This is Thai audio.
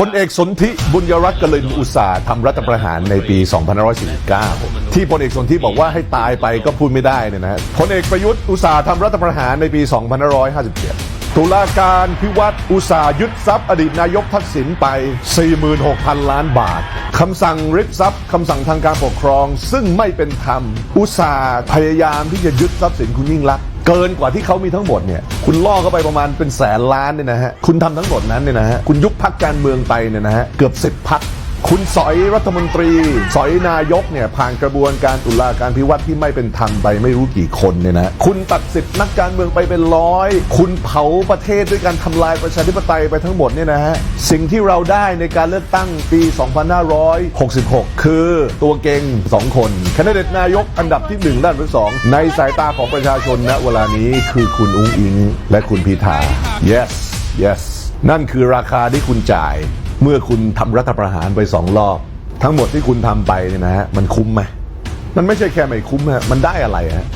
พลเอกสนธิบุญยรัตน์กลินอุตสาห์ทำรัฐประหารในปี 2549 ที่พลเอกสนธิบอกว่าให้ตายไปก็พูดไม่ได้เนี่ยนะพลเอกประยุทธ์อุตสาห์ทำรัฐประหารในปี 2557 ตุลาการพิวัตรอุตสาห์ยึดทรัพย์อดีตนายกทักษิณไป 46,000 ล้านบาทคำสั่งริบทรัพย์คำสั่งทางการปกครอง ซึ่งไม่เป็นธรรม อุตสาห์พยายามที่จะยึดทรัพย์สินคุณยิ่งลักษณ เกินกว่าที่เขามีทั้งหมดเนี่ยคุณล่อเข้าไปประมาณเป็นแสนล้านเนี่ยนะฮะคุณทำทั้งหมดนั้นเนี่ยนะฮะคุณยุบพักการเมืองไปเนี่ยนะฮะเกือบสิบพัก คุณสอยรัฐมนตรี สอยนายกเนี่ยผ่านกระบวนการตุลาการพิวัตรที่ไม่เป็นธรรมไปไม่รู้กี่คนเนี่ยนะคุณตัดสิทธินักการเมืองไปเป็นร้อย คุณเผาประเทศด้วยการทำลายประชาธิปไตยไปทั้งหมดเนี่ยนะฮะสิ่งที่เราได้ในการเลือกตั้งปี 2566 คือตัวเก่งสองคนคนดิเดตนายกอันดับที่หนึ่งและอันบที่สองในสายตาของประชาชนณเวลานี้คือคุณอุ้งอิง และคุณพิธา yes yes นั่นคือราคาที่คุณจ่าย เมื่อคุณทำรัฐประหารไปสองรอบ ทั้งหมดที่คุณทำไปเนี่ยนะฮะมันคุ้มไหมมันไม่ใช่แค่ไม่คุ้มฮะมันได้อะไรฮะ